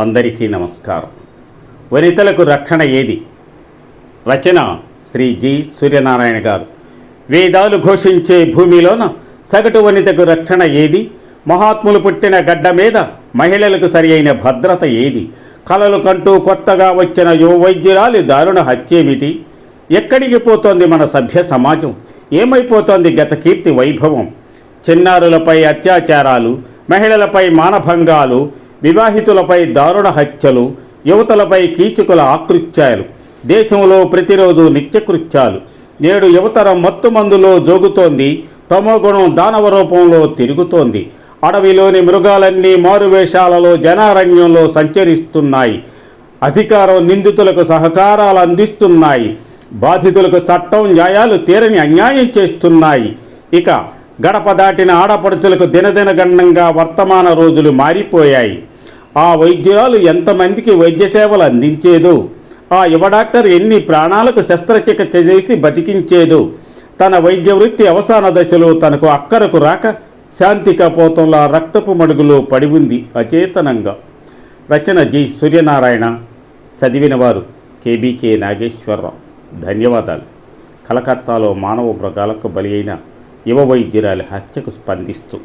అందరికీ నమస్కారం. వనితలకు రక్షణ ఏది? రచన శ్రీ జి. సూర్యనారాయణ గారు. వేదాలు ఘోషించే భూమిలోన సగటు వనితకు రక్షణ ఏది? మహాత్ములు పుట్టిన గడ్డ మీద మహిళలకు సరి అయిన భద్రత ఏది? కలలు కంటూ కొత్తగా వచ్చిన యువ వైద్యురాలి దారుణ హత్యేమిటి? ఎక్కడికి పోతోంది మన సభ్య సమాజం? ఏమైపోతోంది గత కీర్తి వైభవం? చిన్నారులపై అత్యాచారాలు మహిళలపై మానభంగాలు వివాహితులపై దారుణ హత్యలు యువతలపై కీచుకుల ఆకృత్యాలు దేశంలో ప్రతిరోజు నిత్యకృత్యాలు. నేడు యువతరం మత్తుమందులో జోగుతోంది తమోగుణం దానవ రూపంలో తిరుగుతోంది. అడవిలోని మృగాలన్నీ మారువేషాలలో జనారణ్యంలో సంచరిస్తున్నాయి. అధికారం నిందితులకు సహకారాలు అందిస్తున్నాయి. బాధితులకు చట్టం న్యాయాలు తీరని అన్యాయం చేస్తున్నాయి. ఇక గడప దాటిన ఆడపడుచులకు దినదినగణంగా వర్తమాన రోజులు మారిపోయాయి. ఆ వైద్యురాలు ఎంతమందికి వైద్య సేవలు అందించేదో ఆ యువ డాక్టర్ ఎన్ని ప్రాణాలకు శస్త్రచికిత్స చేసి బతికించేదో తన వైద్య వృత్తి అవసాన దశలో తనకు అక్కరకు రాక శాంతి కపోతంలో రక్తపు మడుగులో పడి ఉంది అచేతనంగా. రచన జి. సూర్యనారాయణ. చదివినవారు కేబీకే నాగేశ్వరరావు. ధన్యవాదాలు. కలకత్తాలో మానవ మృగాలకు బలి అయిన యువ వైద్యురాలి హత్యకు స్పందిస్తూ